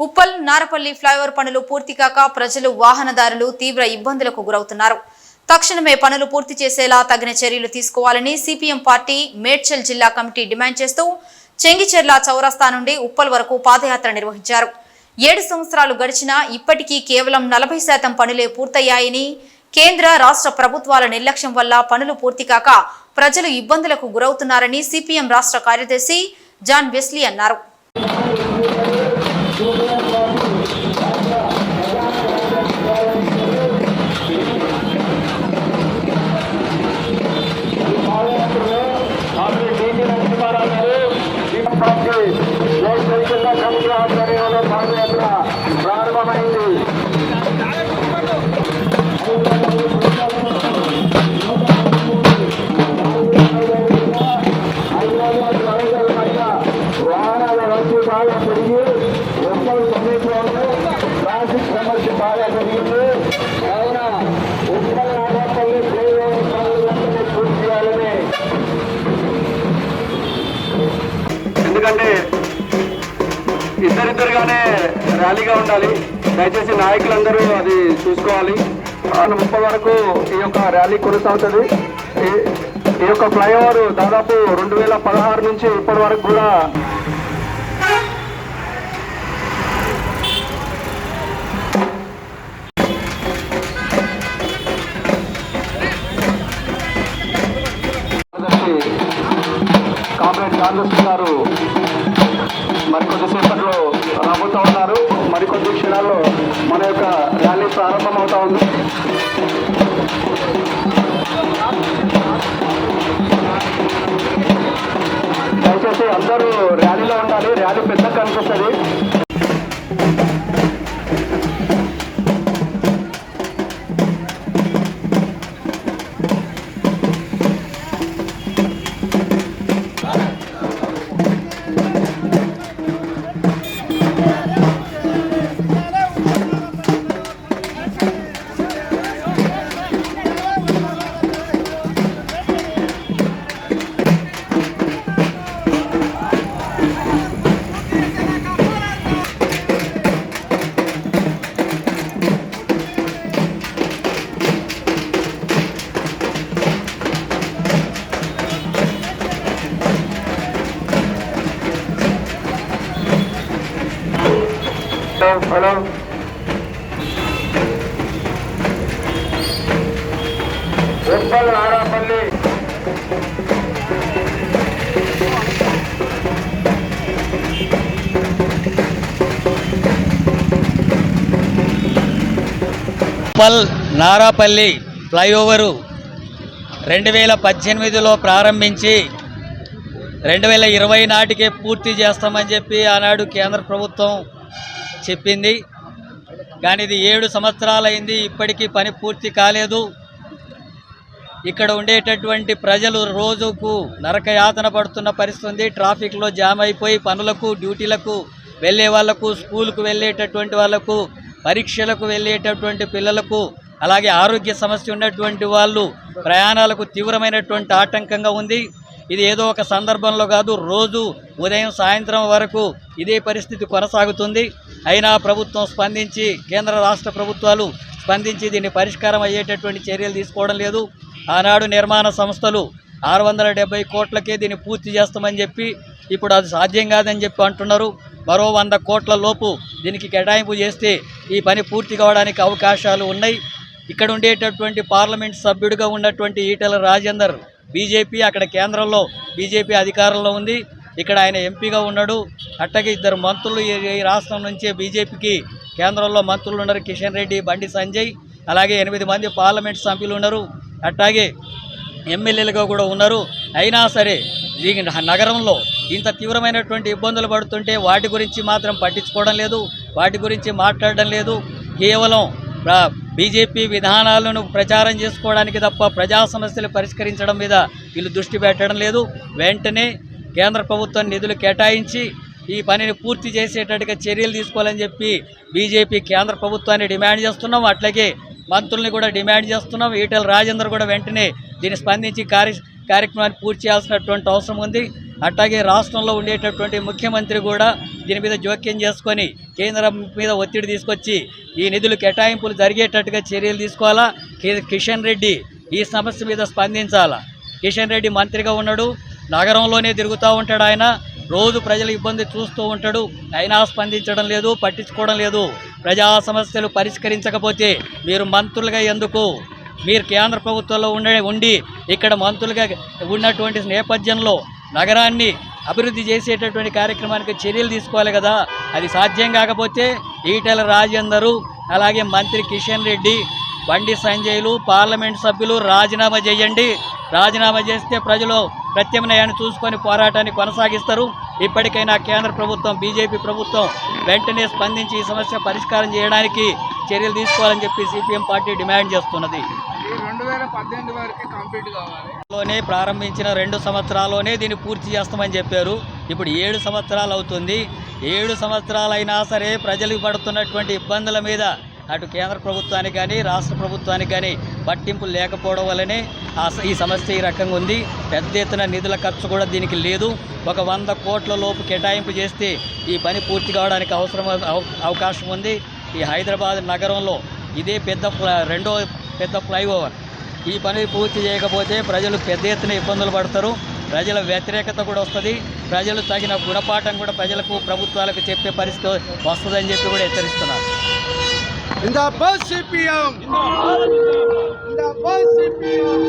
Uppal Narapally flyover పనులు పూర్తి కాక ప్రజలు వాహనదారులు తీవ్ర ఇబ్బందులకు గురవుతున్నారు. తక్షణమే పనులు పూర్తి చేసేలా తగిన చర్యలు తీసుకోవాలని సిపిఎం పార్టీ మేడ్చల్ జిల్లా కమిటీ డిమాండ్ చేస్తూ చెంగిచెర్ల చౌరస్తా నుండి ఉప్పల్ వరకు పాదయాత్ర నిర్వహించారు. ఏడు సంవత్సరాలు గడిచినా ఇప్పటికీ కేవలం నలభై శాతం పనులే పూర్తయ్యాయని కేంద్ర రాష్ట్ర ప్రభుత్వాల నిర్లక్ష్యం వల్ల పనులు పూర్తి కాక ప్రజలు ఇబ్బందులకు గురవుతున్నారని సిపిఎం రాష్ట్ర కార్యదర్శి జాన్ వెస్లీ అన్నారు. పాదయాత్ర ప్రారంభమైంది. హైదరాబాద్ వాహనాల రద్దీ బాగా పెరిగి ఉప్పల్ సమీపంలో ట్రాఫిక్ సమస్య బాగా పెరిగింది కావున ఉప్పల్ నాగపల్లి ఫ్లైఓవర్ పనులు పూర్తి చేయాలని ఎందుకంటే ఇద్దరిద్దరుగానే ర్యాలీగా ఉండాలి. దయచేసి నాయకులందరూ అది చూసుకోవాలి. ఆ ముప్పై వరకు ఈ యొక్క ర్యాలీ కొనసాగుతుంది. ఈ- యొక్క ఫ్లైఓవర్ దాదాపు రెండు వేల పదహారు నుంచి ఇప్పటి వరకు కూడా కామ్రేడ్ కాంగ్రెస్ గారు మరికొద్ది క్షణాల్లో మన యొక్క ర్యాలీ ప్రారంభమవుతా ఉంది. దయచేసి అందరూ ర్యాలీలో ఉండాలి. ర్యాలీ పెద్దగా కనిపిస్తుంది. హలో ఉప్పల్ నారాపల్లి ఉప్పల్ నారాపల్లి ఫ్లైఓవరు రెండు వేల పద్దెనిమిదిలో ప్రారంభించి రెండు వేల ఇరవై నాటికే పూర్తి చేస్తామని చెప్పి ఆనాడు కేంద్ర ప్రభుత్వం చెప్పింది. కానీ ఇది ఏడు సంవత్సరాలైంది ఇప్పటికీ పని పూర్తి కాలేదు. ఇక్కడ ఉండేటటువంటి ప్రజలు రోజుకు నరకయాతన పడుతున్న పరిస్థితి ఉంది. ట్రాఫిక్లో జామ్ అయిపోయి పనులకు డ్యూటీలకు వెళ్ళే వాళ్ళకు స్కూల్కు వెళ్ళేటటువంటి వాళ్ళకు పరీక్షలకు వెళ్ళేటటువంటి పిల్లలకు అలాగే ఆరోగ్య సమస్య ఉన్నటువంటి వాళ్ళు ప్రయాణాలకు తీవ్రమైనటువంటి ఆటంకంగా ఉంది. ఇది ఏదో ఒక సందర్భంలో కాదు రోజు ఉదయం సాయంత్రం వరకు ఇదే పరిస్థితి కొనసాగుతుంది. అయినా ప్రభుత్వం స్పందించి కేంద్ర రాష్ట్ర ప్రభుత్వాలు స్పందించి దీన్ని పరిష్కారం అయ్యేటటువంటి చర్యలు తీసుకోవడం లేదు. ఆనాడు నిర్మాణ సంస్థలు ఆరు వందల డెబ్బై కోట్లకే దీన్ని పూర్తి చేస్తామని చెప్పి ఇప్పుడు అది సాధ్యం కాదని చెప్పి అంటున్నారు. మరో వంద కోట్ల లోపు దీనికి కేటాయింపు చేస్తే ఈ పని పూర్తి కావడానికి అవకాశాలు ఉన్నాయి. ఇక్కడ ఉండేటటువంటి పార్లమెంట్ సభ్యుడిగా ఉన్నటువంటి ఈటల రాజేందర్ బీజేపీ అక్కడ కేంద్రంలో బీజేపీ అధికారంలో ఉంది. ఇక్కడ ఆయన ఎంపీగా ఉన్నాడు. అట్టగే ఇద్దరు మంత్రులు ఈ రాష్ట్రం నుంచే బీజేపీకి కేంద్రంలో మంత్రులు ఉన్నారు కిషన్ రెడ్డి బండి సంజయ్ అలాగే ఎనిమిది మంది పార్లమెంట్ సభ్యులు ఉన్నారు. అట్లాగే ఎమ్మెల్యేలుగా కూడా ఉన్నారు. అయినా సరే ఈ నగరంలో ఇంత తీవ్రమైనటువంటి ఇబ్బందులు పడుతుంటే వాటి గురించి మాత్రం పట్టించుకోవడం లేదు. వాటి గురించి మాట్లాడడం లేదు. కేవలం బీజేపీ విధానాలను ప్రచారం చేసుకోవడానికి తప్ప ప్రజా సమస్యలు పరిష్కరించడం మీద వీళ్ళు దృష్టి పెట్టడం లేదు. వెంటనే కేంద్ర ప్రభుత్వం నిధులు కేటాయించి ఈ పనిని పూర్తి చేసేటట్టుగా చర్యలు తీసుకోవాలని చెప్పి బీజేపీ కేంద్ర ప్రభుత్వాన్ని డిమాండ్ చేస్తున్నాం. అట్లాగే మంత్రుల్ని కూడా డిమాండ్ చేస్తున్నాం. ఈటల రాజేందర్ కూడా వెంటనే దీన్ని స్పందించి కార్య కార్యక్రమాన్ని పూర్తి చేయాల్సినటువంటి అవసరం ఉంది. అట్లాగే రాష్ట్రంలో ఉండేటటువంటి ముఖ్యమంత్రి కూడా దీని మీద జోక్యం చేసుకొని కేంద్రం మీద ఒత్తిడి తీసుకొచ్చి ఈ నిధులు కేటాయింపులు జరిగేటట్టుగా చర్యలు తీసుకోవాలా? కిషన్ రెడ్డి ఈ సమస్య మీద స్పందించాలా? కిషన్ రెడ్డి మంత్రిగా ఉన్నాడు. నగరంలోనే తిరుగుతూ ఉంటాడు ఆయన. రోజు ప్రజల ఇబ్బంది చూస్తూ ఉంటాడు. అయినా స్పందించడం లేదు పట్టించుకోవడం లేదు. ప్రజా సమస్యలు పరిష్కరించకపోతే మీరు మంత్రులుగా ఎందుకు? మీరు కేంద్ర ప్రభుత్వంలో ఉండే ఉండి ఇక్కడ మంత్రులుగా ఉన్నటువంటి నేపథ్యంలో నగరాన్ని అభివృద్ధి చేసేటటువంటి కార్యక్రమానికి చర్యలు తీసుకోవాలి కదా. అది సాధ్యం కాకపోతే ఈటెల రాజేందరు అలాగే మంత్రి కిషన్ రెడ్డి బండి సంజయ్లు పార్లమెంట్ సభ్యులు రాజీనామా చేయండి. రాజీనామా చేస్తే ప్రజలు ప్రత్యామ్నాయాన్ని చూసుకొని పోరాటాన్ని కొనసాగిస్తారు. ఇప్పటికైనా కేంద్ర ప్రభుత్వం బీజేపీ ప్రభుత్వం వెంటనే స్పందించి ఈ సమస్య పరిష్కారం చేయడానికి చర్యలు తీసుకోవాలని చెప్పి సిపిఎం పార్టీ డిమాండ్ చేస్తున్నది. లోనే ప్రారంభించిన రెండు సంవత్సరాల్లోనే దీన్ని పూర్తి చేస్తామని చెప్పారు. ఇప్పుడు ఏడు సంవత్సరాలు అవుతుంది. ఏడు సంవత్సరాలైనా సరే ప్రజలు పడుతున్నటువంటి ఇబ్బందుల మీద అటు కేంద్ర ప్రభుత్వానికి కానీ రాష్ట్ర ప్రభుత్వానికి కానీ పట్టింపు లేకపోవడం వల్లనే ఆ ఈ సమస్య ఈ రకంగా ఉంది. పెద్ద ఎత్తున నిధుల ఖర్చు కూడా దీనికి లేదు. ఒక వంద కోట్ల లోపు కేటాయింపు చేస్తే ఈ పని పూర్తి కావడానికి అవసరం అవ- అవకాశం ఉంది. ఈ హైదరాబాద్ నగరంలో ఇదే పెద్ద రెండో పెద్ద ఫ్లైఓవర్. ఈ పని పూర్తి చేయకపోతే ప్రజలు పెద్ద ఎత్తున ఇబ్బందులు పడతారు. ప్రజల వ్యతిరేకత కూడా వస్తుంది. ప్రజలు తగిన గుణపాఠం కూడా ప్రజలకు ప్రభుత్వాలకు చెప్పే పరిస్థితి వస్తుందని చెప్పి కూడా హెచ్చరిస్తున్నారు. జిందాబాద్ సిపిఎం జిందాబాద్ సిపిఎం